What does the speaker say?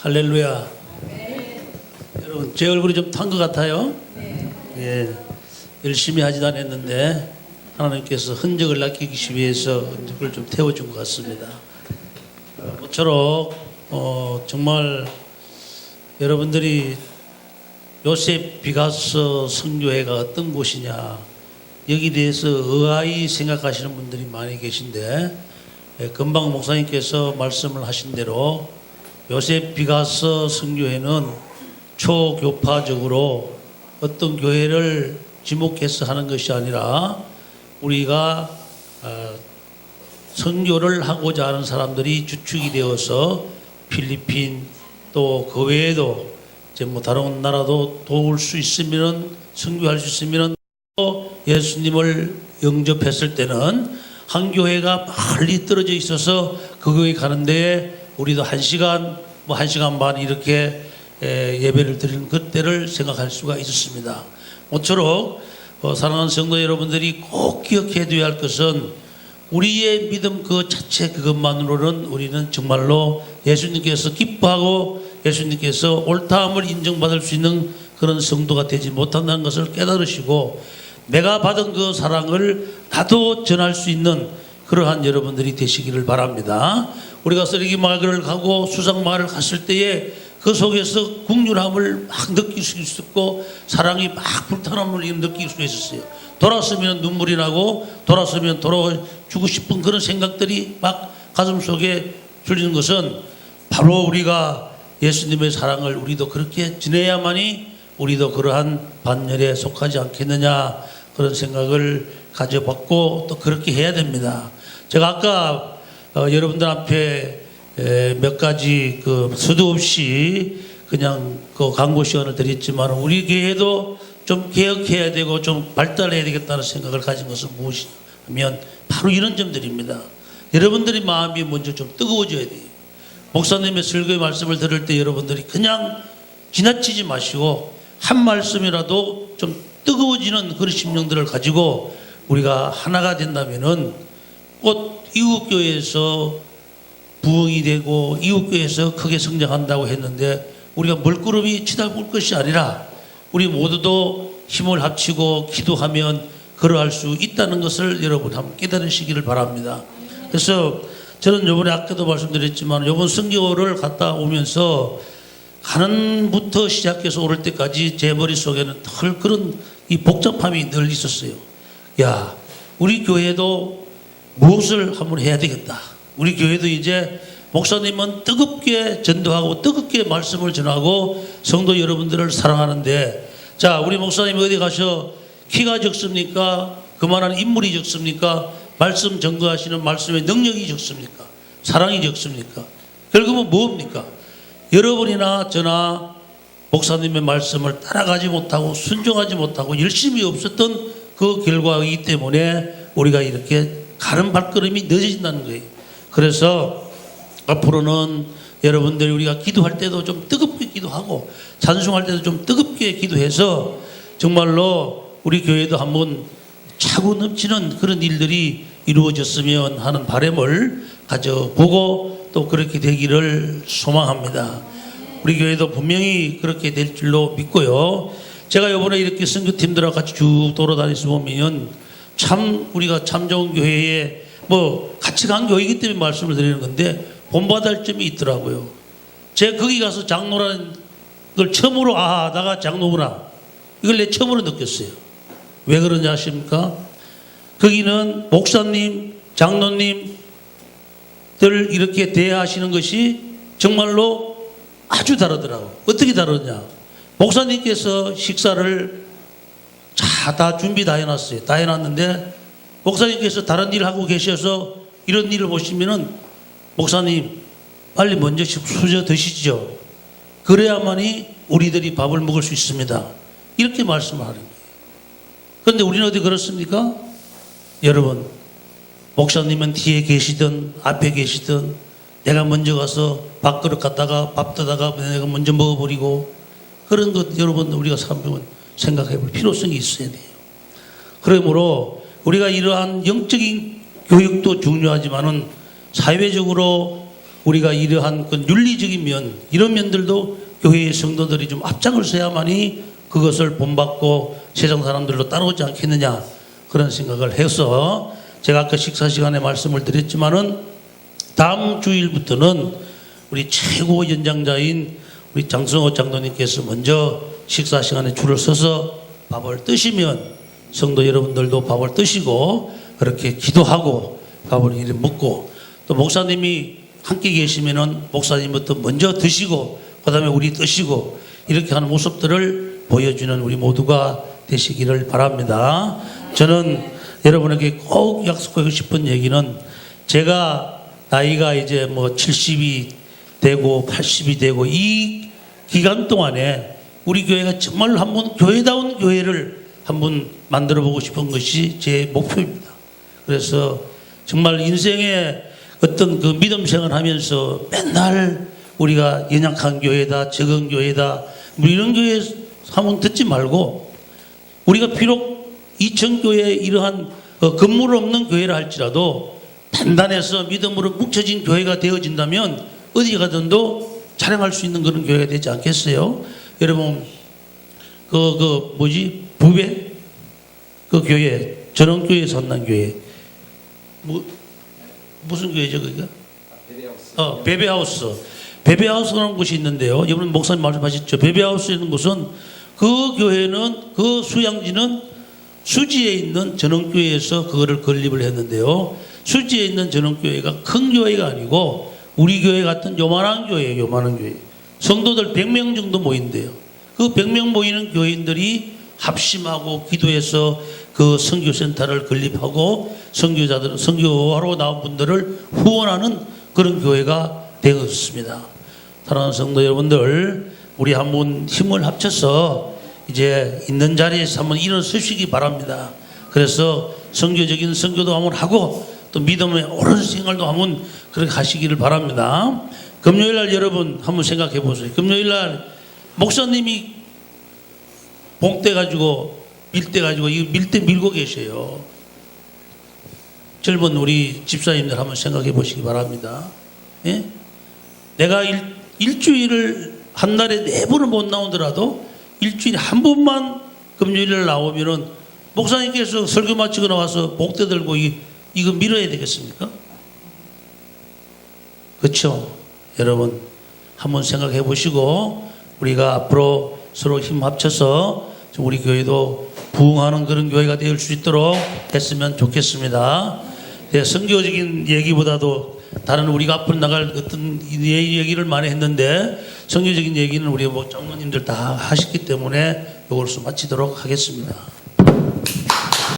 할렐루야. 여러분, 제 얼굴이 좀 탄 것 같아요? 예. 열심히 하지도 않았는데, 하나님께서 흔적을 남기기 위해서 흔적을 좀 태워준 것 같습니다. 어, 모쪼록, 어, 정말 여러분들이 요셉 비가서 성교회가 어떤 곳이냐, 여기 대해서 의아히 생각하시는 분들이 많이 계신데, 예, 금방 목사님께서 말씀을 하신 대로 요셉 비가서 성교회는 초교파적으로 어떤 교회를 지목해서 하는 것이 아니라 우리가 어, 선교를 하고자 하는 사람들이 주축이 되어서 필리핀 또 그 외에도 이제 뭐 다른 나라도 도울 수 있으면은 선교할 수 있으면은 또 예수님을 영접했을 때는 한 교회가 멀리 떨어져 있어서 그 교회 가는데 우리도 한 시간 뭐한 시간 반 이렇게 에, 예배를 드리는 그때를 생각할 수가 있었습니다. 모쪼록 어, 사랑하는 성도 여러분들이 꼭 기억해둬야 할 것은 우리의 믿음 그 자체 그것만으로는 우리는 정말로 예수님께서 기뻐하고 예수님께서 옳다함을 인정받을 수 있는 그런 성도가 되지 못한다는 것을 깨달으시고 내가 받은 그 사랑을 나도 전할 수 있는 그러한 여러분들이 되시기를 바랍니다. 우리가 쓰레기 마을을 가고 수상 마을을 갔을 때에 그 속에서 국률함을 막 느낄 수 있었고 사랑이 막 불타는 을 느낄 수 있었어요. 돌았으면 눈물이 나고 돌았으면 돌아주고 싶은 그런 생각들이 막 가슴 속에 들리는 것은 바로 우리가 예수님의 사랑을 우리도 그렇게 지내야만이 우리도 그러한 반열에 속하지 않겠느냐 그런 생각을 가져봤고 또 그렇게 해야 됩니다. 제가 아까 어, 여러분들 앞에 에, 몇 가지 그 수도 없이 그냥 그 광고 시간을 드렸지만 우리 교회도 좀 개혁해야 되고 좀 발달해야 되겠다는 생각을 가진 것은 무엇이냐면 바로 이런 점들입니다. 여러분들이 마음이 먼저 좀 뜨거워져야 돼요. 목사님의 설교의 말씀을 들을 때 여러분들이 그냥 지나치지 마시고 한 말씀이라도 좀 뜨거워지는 그런 심령들을 가지고 우리가 하나가 된다면은 곧 이웃교회에서 부흥이 되고 이웃교회에서 크게 성장한다고 했는데 우리가 물구름이 치달을 것이 아니라 우리 모두도 힘을 합치고 기도하면 그러할 수 있다는 것을 여러분 한번 깨달으시기를 바랍니다. 그래서 저는 요번에 아까도 말씀드렸지만 요번 성교를 갔다 오면서 가는부터 시작해서 오를 때까지 제 머릿속에는 늘 그런 이 복잡함이 늘 있었어요. 야, 우리 교회도 무엇을 한번 해야 되겠다. 우리 교회도 이제 목사님은 뜨겁게 전도하고 뜨겁게 말씀을 전하고 성도 여러분들을 사랑하는데 자, 우리 목사님 어디 가셔 키가 적습니까? 그만한 인물이 적습니까? 말씀 전거하시는 말씀의 능력이 적습니까? 사랑이 적습니까? 결국은 뭡니까? 여러분이나 저나 목사님의 말씀을 따라가지 못하고 순종하지 못하고 열심히 없었던 그 결과이기 때문에 우리가 이렇게 가는 발걸음이 늦어진다는 거예요. 그래서 앞으로는 여러분들이 우리가 기도할 때도 좀 뜨겁게 기도하고 찬송할 때도 좀 뜨겁게 기도해서 정말로 우리 교회도 한번 차고 넘치는 그런 일들이 이루어졌으면 하는 바람을 가져보고 또 그렇게 되기를 소망합니다. 우리 교회도 분명히 그렇게 될 줄로 믿고요. 제가 이번에 이렇게 선교팀들하고 같이 쭉 돌아다니서 보면 참 우리가 참 좋은 교회에 뭐 같이 간 교회이기 때문에 말씀을 드리는 건데 본받을 점이 있더라고요. 제가 거기 가서 장로라는 걸 처음으로 아 나가 장로구나 이걸 내 처음으로 느꼈어요. 왜 그런지 아십니까? 거기는 목사님, 장로님들 이렇게 대하시는 것이 정말로 아주 다르더라고. 어떻게 다르냐? 목사님께서 식사를 자, 다 준비 다 해놨어요. 다 해놨는데, 목사님께서 다른 일 하고 계셔서 이런 일을 보시면은, 목사님, 빨리 먼저 수저 드시죠. 그래야만이 우리들이 밥을 먹을 수 있습니다. 이렇게 말씀하는 거예요. 그런데 우리는 어디 그렇습니까? 여러분, 목사님은 뒤에 계시든 앞에 계시든 내가 먼저 가서 밥그릇 갖다가 밥 떠다가 내가 먼저 먹어버리고 그런 것 여러분 우리가 한번 생각해 볼 필요성이 있어야 돼요. 그러므로 우리가 이러한 영적인 교육도 중요하지만은 사회적으로 우리가 이러한 그 윤리적인 면 이런 면들도 교회의 성도들이 좀 앞장을 서야만이 그것을 본받고 세상 사람들로 따라오지 않겠느냐 그런 생각을 해서 제가 아까 식사 시간에 말씀을 드렸지만은 다음 주일부터는 우리 최고 연장자인 우리 장성호 장로님께서 먼저 식사 시간에 줄을 서서 밥을 드시면 성도 여러분들도 밥을 드시고 그렇게 기도하고 밥을 이렇게 먹고 또 목사님이 함께 계시면은 목사님부터 먼저 드시고 그다음에 우리 드시고 이렇게 하는 모습들을 보여주는 우리 모두가 되시기를 바랍니다. 저는 여러분에게 꼭 약속하고 싶은 얘기는 제가 나이가 이제 뭐 70이 되고 80이 되고 이 기간 동안에 우리 교회가 정말 한번 교회다운 교회를 한번 만들어 보고 싶은 것이 제 목표입니다. 그래서 정말 인생의 어떤 그 믿음 생활 하면서 맨날 우리가 연약한 교회다, 적은 교회다, 뭐 이런 교회 한번 듣지 말고 우리가 비록 이천교회 이러한 어, 건물 없는 교회라 할지라도 단단해서 믿음으로 뭉쳐진 교회가 되어진다면 어디 가든도 자랑할 수 있는 그런 교회가 되지 않겠어요? 여러분 그, 그 뭐지 부배 그 교회 전원교회 선난교회 뭐 무슨 교회죠 그게? 어 베베하우스 베베하우스라는 곳이 있는데요. 이번 목사님 말씀하셨죠. 베베하우스 있는 곳은 그 교회는 그 수양지는 수지에 있는 전원교회에서 그거를 건립을 했는데요. 수지에 있는 전원교회가 큰 교회가 아니고 우리 교회 같은 요만한 교회예요. 요만한 교회. 성도들 100명 정도 모인대요. 그 100명 모이는 교인들이 합심하고 기도해서 그 선교센터를 건립하고 선교자들 선교하러 나온 분들을 후원하는 그런 교회가 되었습니다. 사랑하는 성도 여러분들, 우리 한번 힘을 합쳐서 이제 있는 자리에서 한번 일어서시기 바랍니다. 그래서 선교적인 선교도 한번 하고 또 믿음의 옳은 생활도 한번 그렇게 하시기를 바랍니다. 금요일 날 여러분 한번 생각해 보세요. 금요일 날 목사님이 봉대 가지고 밀대 가지고 이 밀대 밀고 계셔요. 젊은 우리 집사님들 한번 생각해 보시기 바랍니다. 예? 내가 일, 일주일을 한 달에 네 번을 못 나오더라도 일주일에 한 번만 금요일날 나오면은 목사님께서 설교 마치고 나와서 목대 들고 이, 이거 밀어야 되겠습니까? 그렇죠? 여러분 한번 생각해 보시고 우리가 앞으로 서로 힘 합쳐서 좀 우리 교회도 부흥하는 그런 교회가 될 수 있도록 했으면 좋겠습니다. 네, 성교적인 얘기보다도 다른 우리가 앞으로 나갈 어떤 이 얘기를 많이 했는데 성교적인 얘기는 우리 뭐 장로님들 다 하셨기 때문에 이걸로 마치도록 하겠습니다.